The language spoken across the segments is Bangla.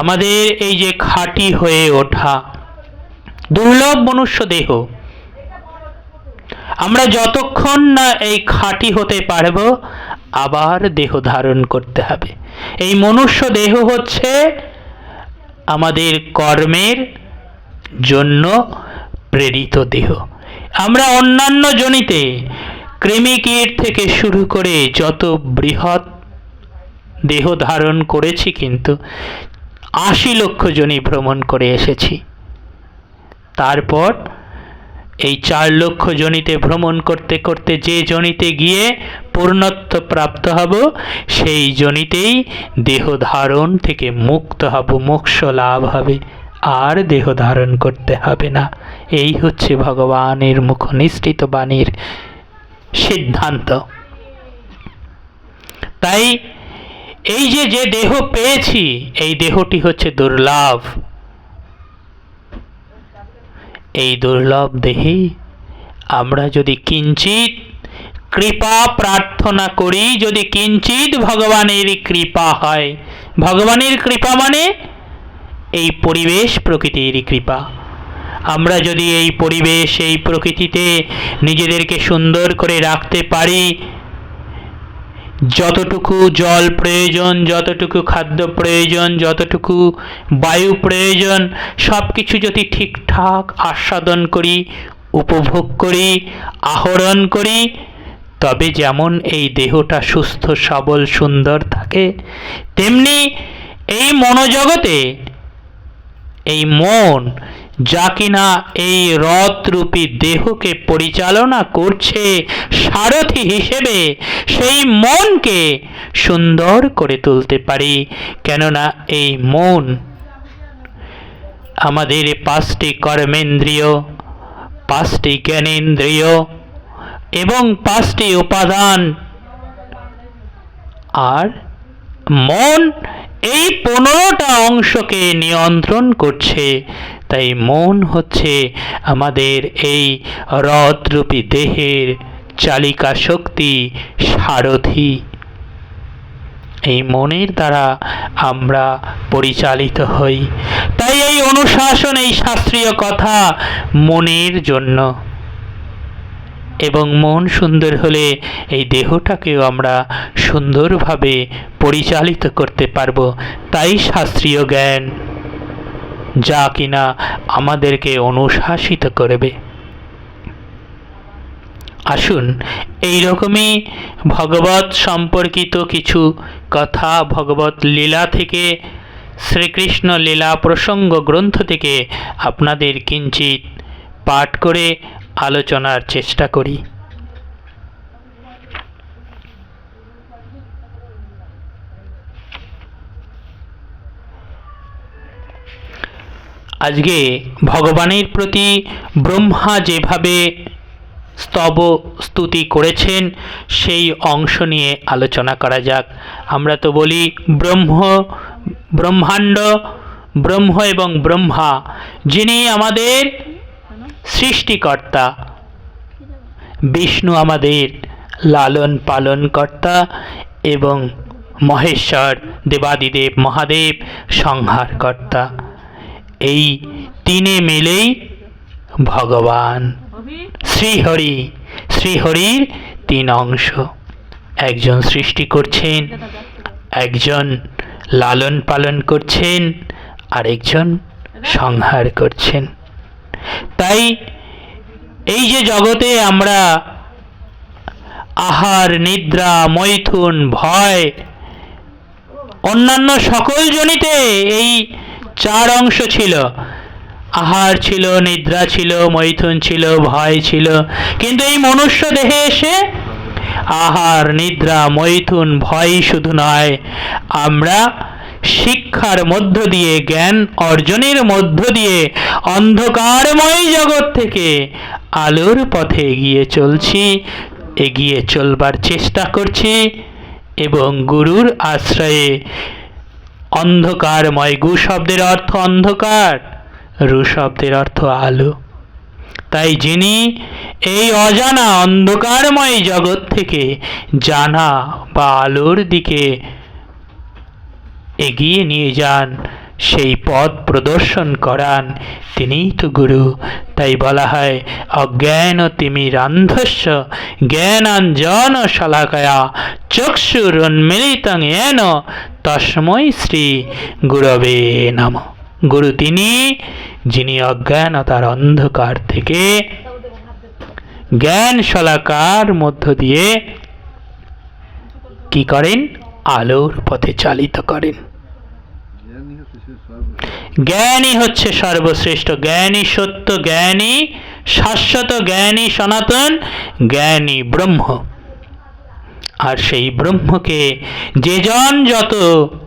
আমাদের এই যে খাঁটি হয়ে ওঠা দুর্লভ মনুষ্য দেহ, আমরা যতক্ষণ না এই খাঁটি হতে পারব, আবার দেহ ধারণ করতে হবে। এই মনুষ্য দেহ হচ্ছে আমাদের কর্মের জন্য প্রেরিত দেহ। আমরা অন্যান্য জনিতে কৃমিকীট থেকে শুরু করে যত বৃহৎ দেহ ধারণ করেছি কিন্তু আশি লক্ষ জনি ভ্রমণ করে এসেছি। তারপর এই চার লক্ষ জনিতে ভ্রমণ করতে করতে যে জনিতে গিয়ে পূর্ণত্ব প্রাপ্ত হব, সেই জনিতেই দেহ ধারণ থেকে মুক্ত হব, মোক্ষ লাভ হবে। আর দেহ ধারণ করতে হবে না। এই হচ্ছে ভগবানের মুখ নিষ্ঠিত বাণীর সিদ্ধান্ত। তাই এই যে যে দেহ পেয়েছি, এই দেহটি হচ্ছে দুর্লভ। এই দুর্লভ দেহে আমরা যদি কিঞ্চিত কৃপা প্রার্থনা করি, যদি কিঞ্চিত ভগবানের কৃপা হয়, ভগবানের কৃপা মানে এই পরিবেশ প্রকৃতির কৃপা। আমরা যদি এই পরিবেশ, এই প্রকৃতিতে নিজেদেরকে সুন্দর করে রাখতে পারি যতটুকু জল প্রয়োজন, যতটুকু খাদ্য প্রয়োজন, যতটুকু বায়ু প্রয়োজন সব কিছু যদি ঠিকঠাক আস্বাদন করি, উপভোগ করি, আহরণ করি, তবে যেমন এই দেহটা সুস্থ, সবল, সুন্দর থাকে, তেমনি এই মনোজগতে, এই মন যা কিনা এই রথরূপী দেহকে পরিচালনা করছে সারথি হিসেবে, সেই মনকে সুন্দর করে তুলতে পারি। কেননা এই মন আমাদের পাঁচটি কর্মেন্দ্রিয়, পাঁচটি জ্ঞানেন্দ্রিয় এবং পাঁচটি উপাদান। আর মন এই পনেরোটা অংশকে নিয়ন্ত্রণ করছে। তাই মন হচ্ছে আমাদের এই রথরূপী দেহের চালিকা শক্তি সারথি। এই মনের দ্বারা আমরা পরিচালিত হই। তাই এই অনুশাসন, এই শাস্ত্রীয় কথা মনের জন্য। এবং মন সুন্দর হলে এই দেহটাকেও আমরা সুন্দরভাবে পরিচালিত করতে পারব। তাই শাস্ত্রীয় জ্ঞান। যা কিনা আমাদেরকে অনুশাসিত করবে। আসুন এই রকমই ভগবত সম্পর্কিত কিছু কথা ভগবত লীলা থেকে, শ্রীকৃষ্ণ লীলা প্রসঙ্গ গ্রন্থ থেকে আপনাদের কিঞ্চিত পাঠ করে আলোচনার চেষ্টা করি। আজকে ভগবানের প্রতি ব্রহ্মা যেভাবে স্তব স্তুতি করেছেন, সেই অংশ নিয়ে আলোচনা করা যাক। আমরা তো বলি ব্রহ্ম, ব্রহ্মাণ্ড, ব্রহ্ম এবং ব্রহ্মা, যিনি আমাদের সৃষ্টিকর্তা। বিষ্ণু আমাদের লালন পালন কর্তা এবং মহেশ্বর, দেবাদিদেব, মহাদেব, সংহারকর্তা। এই তিনে মিলেই ভগবান। শ্রীহরি, শ্রীহরির তিন অংশ। একজন সৃষ্টি করছেন, একজন লালন পালন করছেন, আরেকজন সংহার করছেন। তাই এই যে জগতে আমরা আহার, নিদ্রা, মৈথুন, ভয়, অন্যান্য সকল জনিতে এই চার অংশ ছিল। আহার ছিল, নিদ্রা ছিল, মৈথুন ছিল, ভয় ছিল। কিন্তু এই মনুষ্য দেহে এসে আহার, নিদ্রা, মৈথুন, ভয় শুধু নয়, আমরা শিক্ষার মধ্য দিয়ে, জ্ঞান অর্জনের মধ্য দিয়ে, অন্ধকারময় জগৎ থেকে আলোর পথে এগিয়ে চলছি, এগিয়ে চলবার চেষ্টা করছি এবং গুরুর আশ্রয়ে অন্ধকারময় গু শব্দের অর্থ অন্ধকার রু শব্দের অর্থ আলো। তাই যিনি এই অজানা অন্ধকারময় জগৎ থেকে জানা বা আলোর দিকে এগিয়ে নিয়ে যান, সেই পথ প্রদর্শন করান তিনিই তো গুরু। তাই বলা হয় অজ্ঞান তিমিরান্ধস্য জ্ঞানাঞ্জন শলাকয়া চক্ষুরুন্মিলিতং এন তস্মৈ শ্রী গুরবে নম। গুরু তিনি, যিনি অজ্ঞানতার অন্ধকার থেকে জ্ঞান শলাকার মধ্য দিয়ে কি করেন? আলোর পথে চালিত করেন। জ্ঞানই হচ্ছে সর্বশ্রেষ্ঠ। জ্ঞানী সত্য, জ্ঞানী শাশ্বত, জ্ঞানী সনাতন, জ্ঞানী ব্রহ্ম। আর সেই ব্রহ্মকে যেজন যত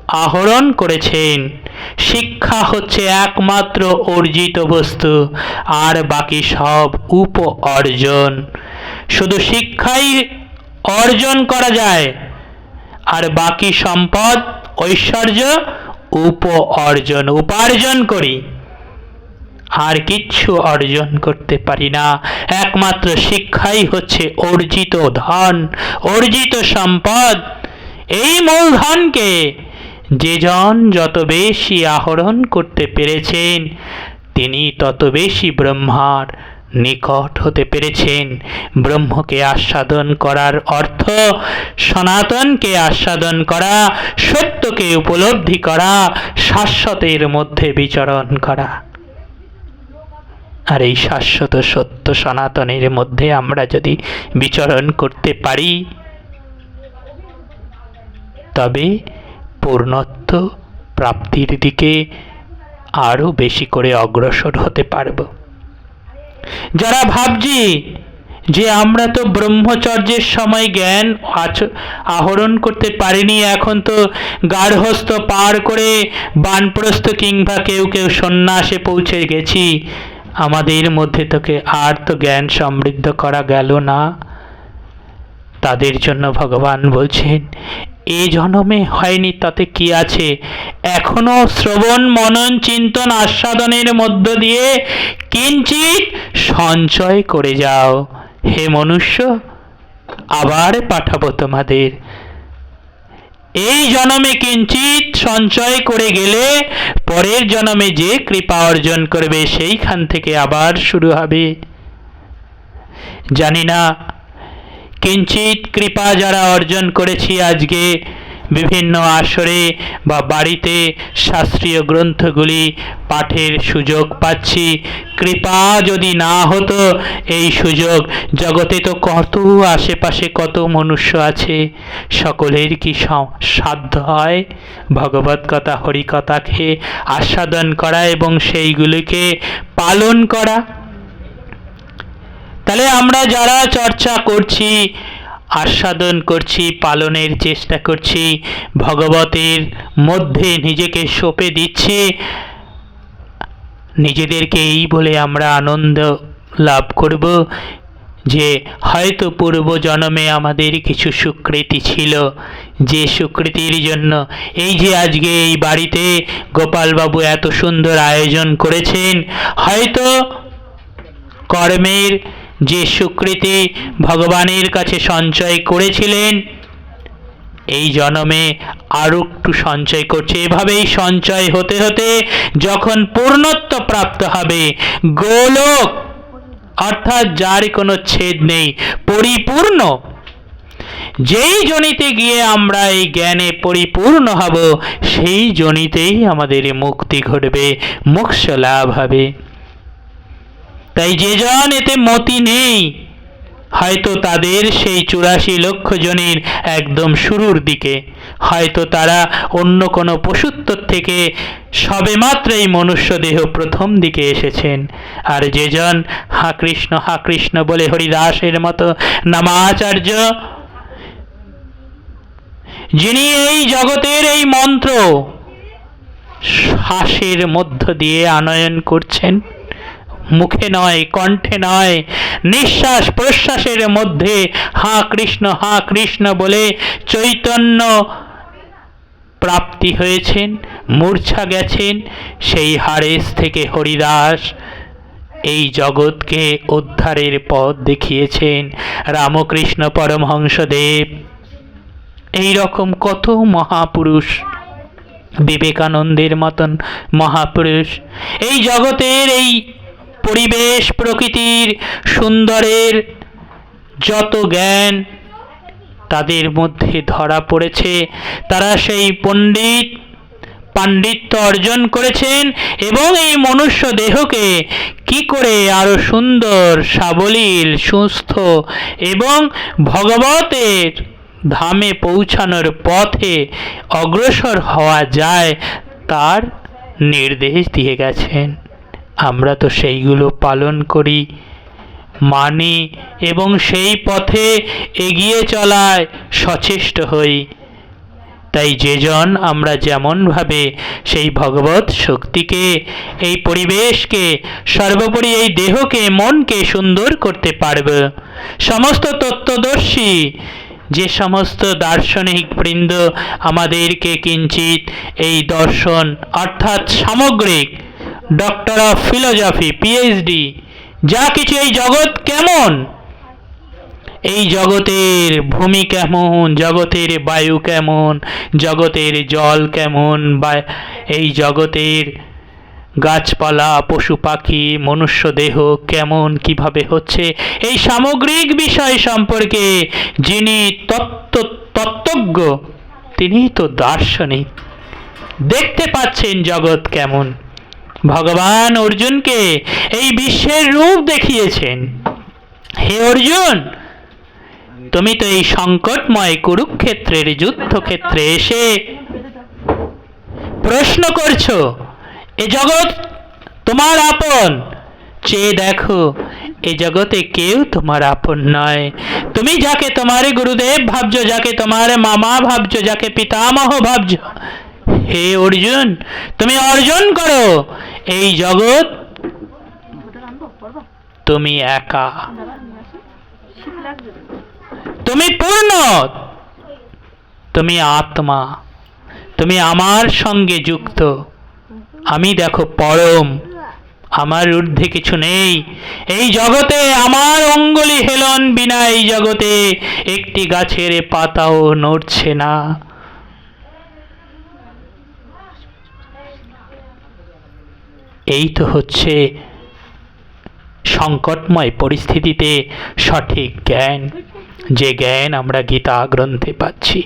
আহরণ করেছেন, শিক্ষা হচ্ছে একমাত্র অর্জিত বস্তু, আর বাকি সব উপ অর্জন। শুধু শিক্ষাই অর্জন করা যায়, আর বাকি সম্পদ ঐশ্বর্য উপ অর্জন, উপার্জন করি। আর কিচ্ছু অর্জন করতে পারি না। একমাত্র শিক্ষাই হচ্ছে অর্জিত ধন, অর্জিত সম্পদ। এই মূলধনকে যেজন যত বেশি আহরণ করতে পেরেছেন, তিনি তত বেশি ব্রহ্মার নিকট হতে পেরেছেন। ব্রহ্মকে আস্বাদন করার অর্থ সনাতনকে আস্বাদন করা, সত্যকে উপলব্ধি করা, শাশ্বতের মধ্যে বিচরণ করা। আর এই শাশ্বত সত্য সনাতনের মধ্যে আমরা যদি বিচরণ করতে পারি, তবে পূর্ণত্ব প্রাপ্তির দিকে আরও বেশি করে অগ্রসর হতে পারব। যারা ভাবছি যে আমরা তো ব্রহ্মচর্যের সময় জ্ঞান আহরণ করতে পারিনি, এখন তো গার্হস্থ পার করে বানপ্রস্থ কিংবা কেউ কেউ সন্ন্যাসে পৌঁছে গেছি আমাদের মধ্যে তোকে আর তো জ্ঞান সমৃদ্ধ করা গেল না। তাদের জন্য ভগবান বলছেন, এ জন্মে হয়নি, তাতে কি আছে? এখনও শ্রবণ, মনন, চিন্তন, আস্বাদনের মধ্য দিয়ে কিঞ্চিত সঞ্চয় করে যাও। হে মনুষ্য, আবার পাঠাবো তোমাদের। এই জনমে কিঞ্চিত সঞ্চয় করে গেলে পরের জনমে যে কৃপা অর্জন করবে, সেইখান থেকে আবার শুরু হবে। জানি না কিঞ্চিত কৃপা যারা অর্জন করেছি আজকে বিভিন্ন আসরে বা বাড়িতে শাস্ত্রীয় গ্রন্থগুলি পাঠের সুযোগ পাচ্ছি। কৃপা যদি না হতো এই সুযোগ, জগতে তো কত, আশেপাশে কত মনুষ্য আছে, সকলের কি সাধ্য হয়? ভগবত কথা হরিকথাকে আস্বাদন করা এবং সেইগুলিকে পালন করা? তাহলে আমরা যারা চর্চা করছি আস্বাদন করছি, পালনের চেষ্টা করছি, ভগবতের মধ্যে নিজেকে সঁপে দিচ্ছি। নিজেদেরকে এই বলে আমরা আনন্দ লাভ করব যে হয়তো পূর্ব জন্মে আমাদের কিছু সুকৃতি ছিল। যে সুকৃতির জন্য এই যে আজকে এই বাড়িতে গোপালবাবু এত সুন্দর আয়োজন করেছেন, হয়তো কর্মের যে স্বীকৃতি ভগবানের কাছে সঞ্চয় করেছিলেন। এই জন্মে আরও একটু সঞ্চয় করছে। এভাবেই সঞ্চয় হতে হতে যখন পূর্ণত্ব প্রাপ্ত হবে, গোলক, অর্থাৎ যার কোনো ছেদ নেই, পরিপূর্ণ। যেই জনিতে গিয়ে আমরা এই জ্ঞানে পরিপূর্ণ হব, সেই জনিতেই আমাদের মুক্তি ঘটবে, মোক্ষ লাভ হবে। তাই যে জন এতে মতি নেই, হয়তো তাদের সেই চুরাশি লক্ষ জনের একদম শুরুর দিকে। হয়তো তারা অন্য কোনো পশুত্বর থেকে সবেমাত্র এই মনুষ্য দেহ প্রথম দিকে এসেছেন। আর যে জন হা কৃষ্ণ হা কৃষ্ণ বলে হরিদাসের মতো নামাচার্য, যিনি এই জগতের এই মন্ত্র শ্বাসের মধ্য দিয়ে আনয়ন করছেন মুখে নয়, কণ্ঠে নয়, নিঃশ্বাস প্রশ্বাসের মধ্যে হা কৃষ্ণ হা কৃষ্ণ বলে চৈতন্য প্রাপ্তি হয়েছেন, মূর্ছা গেছেন সেই হারেস থেকে হরিদাস। এই জগৎকে উদ্ধারের পথ দেখিয়েছেন রামকৃষ্ণ পরমহংসদেব। এই রকম কত মহাপুরুষ, বিবেকানন্দের মতন মহাপুরুষ। এই জগতের এই পরিবেশ প্রকৃতির সুন্দরের যত জ্ঞান তাদের মধ্যে ধরা পড়েছে। তারা সেই পণ্ডিত, পাণ্ডিত্য অর্জন করেছেন এবং এই মনুষ্য দেহকে কি করে আরও সুন্দর, সাবলীল, সুস্থ এবং ভগবতের ধামে পৌঁছানোর পথে অগ্রসর হওয়া যায় তার নির্দেশ দিয়ে গেছেন। আমরা তো সেইগুলো পালন করি। মানি এবং সেই পথে এগিয়ে চলায় সচেষ্ট হই। তাই যেজন আমরা যেমনভাবে সেই ভগবত শক্তিকে, এই পরিবেশকে, সর্বোপরি এই দেহকে, মনকে সুন্দর করতে পারবে। সমস্ত তত্ত্বদর্শী, যে সমস্ত দার্শনিক বৃন্দ আমাদেরকে কিঞ্চিত এই দর্শন অর্থাৎ সামগ্রিক ডক্টর অফ ফিলোজফি পিএইচডি যা কিছু এই জগৎ কেমন? এই জগতের ভূমি কেমন? জগতের বায়ু কেমন? জগতের জল কেমন? বা এই জগতের গাছপালা, পশু পাখি, মনুষ্য দেহ কেমন? কীভাবে হচ্ছে? এই সামগ্রিক বিষয় সম্পর্কে যিনি তত্ত্ব, তত্ত্বজ্ঞ তিনি তো দার্শনিক। দেখতে পাচ্ছেন জগৎ কেমন। ভগবান অর্জুনকে এই বিশ্বের রূপ দেখিয়েছেন। হে অর্জুন, তুমি তো এই সংকটময় কুরুক্ষেত্রের, যুদ্ধক্ষেত্রে এসে প্রশ্ন করছ, এ জগৎ তোমার আপন? চেয়ে দেখো, এ জগতে কেউ তোমার আপন নয়। তুমি যাকে তোমার গুরুদেব ভাবছ, যাকে তোমার মামা ভাবছ, যাকে পিতামহ ভাবছ, হে অর্জুন, তুমি অর্জন করো। এই জগৎ তুমি একা। তুমি পূর্ণ। তুমি আত্মা। তুমি আমার সঙ্গে যুক্ত। আমি দেখো পরম। আমার ঊর্ধ্বে কিছু নেই। এই জগতে আমার অঙ্গুলি হেলন বিনা। এই জগতে একটি গাছের পাতাও নড়ছে না। এই তো হচ্ছে সংকটময় পরিস্থিতিতে সঠিক জ্ঞান যে জ্ঞান আমরা গীতা গ্রন্থে পাচ্ছি।